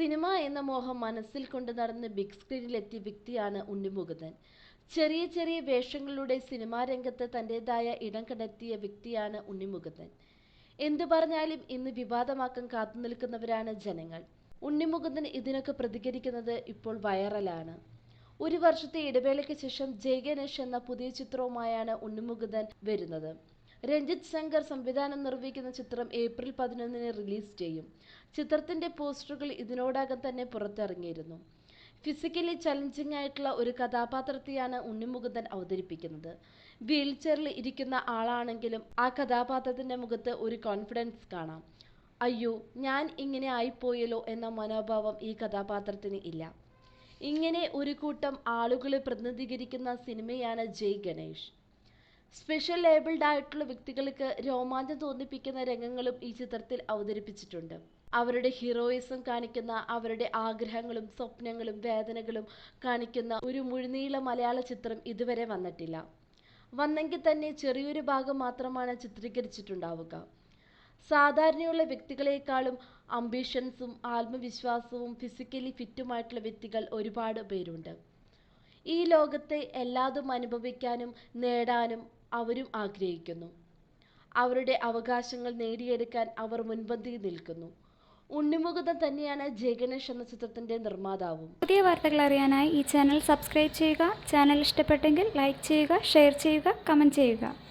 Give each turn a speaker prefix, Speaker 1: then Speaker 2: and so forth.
Speaker 1: Cinema എന്ന മോഹം മനസ്സിൽ കൊണ്ട് നടന്ന് ബിഗ് സ്ക്രീനിലെത്തിയ വ്യക്തിയാണ് ഉണ്ണിമുകുന്ദൻ. ചെറിയ ചെറിയ വേഷങ്ങളിലൂടെ സിനിമാ രംഗത്ത് തന്റെതായ ഇടം കണ്ടെത്തിയ വ്യക്തിയാണ് ഉണ്ണിമുകുന്ദൻ. എന്തു പറഞ്ഞാലും ഇന്ന് വിവാദമാക്കാൻ കാത്തുനിൽക്കുന്നവരാണ് ജനങ്ങൾ. ഉണ്ണിമുകുന്ദൻ ഇതിനൊക്കെ പ്രതികരിക്കുന്നത് ഇപ്പോൾ വൈറലാണ്. ഒരു വർഷത്തെ ഇടവേളയ്ക്ക് ശേഷം ജയ് ഗണേഷ് എന്ന പുതിയ ചിത്രവുമായാണ് ഉണ്ണിമുകുന്ദൻ വരുന്നത്. രഞ്ജിത്ത് ശങ്കർ സംവിധാനം നിർവഹിക്കുന്ന ചിത്രം ഏപ്രിൽ പതിനൊന്നിന് റിലീസ് ചെയ്യും. ചിത്രത്തിന്റെ പോസ്റ്ററുകൾ ഇതിനോടകം തന്നെ പുറത്തിറങ്ങിയിരുന്നു. ഫിസിക്കലി ചലഞ്ചിങ് ആയിട്ടുള്ള ഒരു കഥാപാത്രത്തെയാണ് ഉണ്ണിമുകുന്ദൻ അവതരിപ്പിക്കുന്നത്. വീൽ ചെയറിൽ ഇരിക്കുന്ന ആളാണെങ്കിലും ആ കഥാപാത്രത്തിന്റെ മുഖത്ത് ഒരു കോൺഫിഡൻസ് കാണാം. അയ്യോ ഞാൻ ഇങ്ങനെ ആയിപ്പോയല്ലോ എന്ന മനോഭാവം ഈ കഥാപാത്രത്തിന് ഇല്ല. ഇങ്ങനെ ഒരു കൂട്ടം ആളുകളെ പ്രതിനിധീകരിക്കുന്ന സിനിമയാണ് ജയ് ഗണേഷ്. സ്പെഷ്യൽ ലേബിൾഡ് ആയിട്ടുള്ള വ്യക്തികൾക്ക് രോമാഞ്ചം തോന്നിപ്പിക്കുന്ന രംഗങ്ങളും ഈ ചിത്രത്തിൽ അവതരിപ്പിച്ചിട്ടുണ്ട്. അവരുടെ ഹീറോയിസം കാണിക്കുന്ന അവരുടെ ആഗ്രഹങ്ങളും സ്വപ്നങ്ങളും വേദനകളും കാണിക്കുന്ന ഒരു മുഴുനീള മലയാള ചിത്രം ഇതുവരെ വന്നിട്ടില്ല. വന്നെങ്കിൽ തന്നെ ചെറിയൊരു ഭാഗം മാത്രമാണ് ചിത്രീകരിച്ചിട്ടുണ്ടാവുക. സാധാരണയുള്ള വ്യക്തികളെക്കാളും അംബിഷൻസും ആത്മവിശ്വാസവും ഫിസിക്കലി ഫിറ്റുമായിട്ടുള്ള വ്യക്തികൾ ഒരുപാട് പേരുണ്ട്. ഈ ലോകത്തെ എല്ലാതും അനുഭവിക്കാനും നേടാനും അവരും ആഗ്രഹിക്കുന്നു. അവരുടെ അവകാശങ്ങൾ നേടിയെടുക്കാൻ അവർ മുൻപന്തിയിൽ നിൽക്കുന്നു. ഉണ്ണിമുഖം തന്നെയാണ് ജയഗണേഷ് എന്ന ചിത്രത്തിന്റെ നിർമ്മാതാവും.
Speaker 2: പുതിയ വാർത്തകൾ അറിയാനായി ഈ ചാനൽ സബ്സ്ക്രൈബ് ചെയ്യുക. ചാനൽ ഇഷ്ടപ്പെട്ടെങ്കിൽ ലൈക്ക് ചെയ്യുക ഷെയർ ചെയ്യുക കമന്റ് ചെയ്യുക.